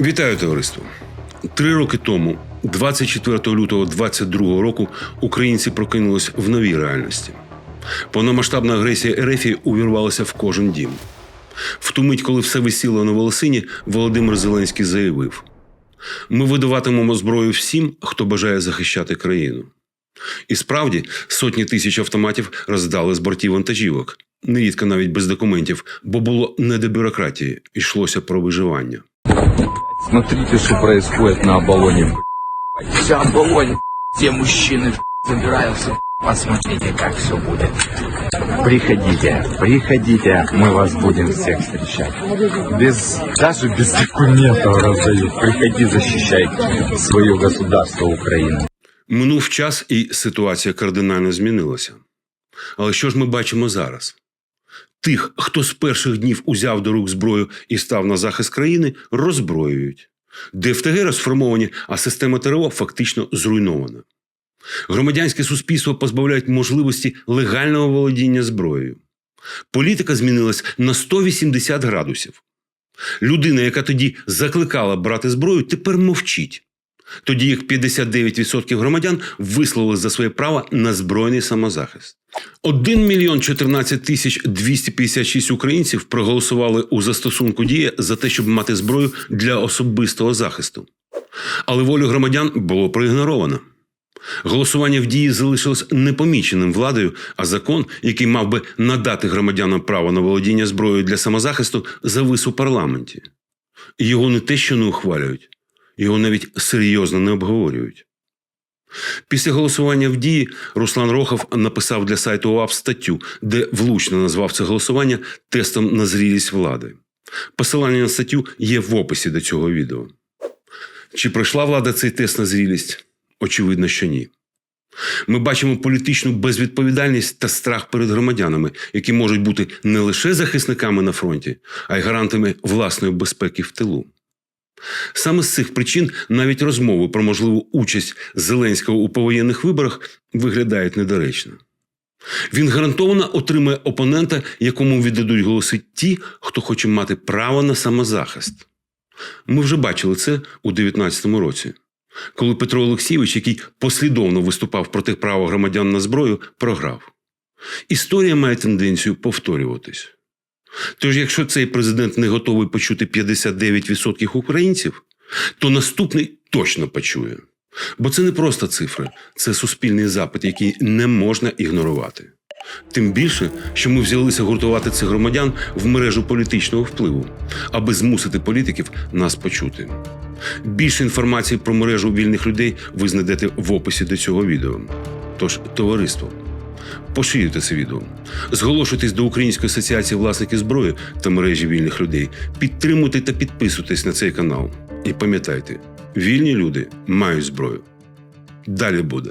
Вітаю товариство. Три роки тому, 24 лютого 2022 року, українці прокинулись в новій реальності. Повномасштабна агресія РФ увірвалася в кожен дім. В ту мить, коли все висіло на волосині, Володимир Зеленський заявив: ми видаватимемо зброю всім, хто бажає захищати країну. І справді сотні тисяч автоматів роздали з бортів вантажівок, нерідко навіть без документів, бо було не до бюрократії, йшлося про виживання. Смотрите, что происходит на Оболоне. Вся Болонь, все мужчины забираются. Посмотрите, как все будет. Приходите, приходите, мы вас будем всех встречать. Без, даже без документов раздают. Приходи, защищай свое государство Украину. Минув час, і ситуація кардинально змінилася. Але що ж ми бачимо зараз? Тих, хто з перших днів узяв до рук зброю і став на захист країни, роззброюють. ДФТГ розформовані, а система ТРО фактично зруйнована. Громадянське суспільство позбавляють можливості легального володіння зброєю. Політика змінилась на 180 градусів. Людина, яка тоді закликала брати зброю, тепер мовчить. Тоді як 59% громадян висловили за своє право на збройний самозахист. 1 мільйон 14 тисяч 256 українців проголосували у застосунку дія за те, щоб мати зброю для особистого захисту. Але волю громадян було проігноровано. Голосування в дії залишилось непоміченим владою, а закон, який мав би надати громадянам право на володіння зброєю для самозахисту, завис у парламенті. Його не те, що не ухвалюють, його навіть серйозно не обговорюють. Після голосування в дії Руслан Рохов написав для сайту ОАП статтю, де влучно назвав це голосування тестом на зрілість влади. Посилання на статтю є в описі до цього відео. Чи пройшла влада цей тест на зрілість? Очевидно, що ні. Ми бачимо політичну безвідповідальність та страх перед громадянами, які можуть бути не лише захисниками на фронті, а й гарантами власної безпеки в тилу. Саме з цих причин навіть розмови про можливу участь Зеленського у повоєнних виборах виглядають недоречно. Він гарантовано отримає опонента, якому віддадуть голоси ті, хто хоче мати право на самозахист. Ми вже бачили це у 2019 році, коли Петро Олексійович, який послідовно виступав проти права громадян на зброю, програв. Історія має тенденцію повторюватись. Тож, якщо цей президент не готовий почути 59% українців, то наступний точно почує. Бо це не просто цифри, це суспільний запит, який не можна ігнорувати. Тим більше, що ми взялися гуртувати цих громадян в мережу політичного впливу, аби змусити політиків нас почути. Більше інформації про мережу вільних людей ви знайдете в описі до цього відео. Тож, товариство, поширюйте це відео, зголошуйтесь до Української асоціації власників зброї та мережі вільних людей, підтримуйте та підписуйтесь на цей канал. І пам'ятайте, вільні люди мають зброю. Далі буде.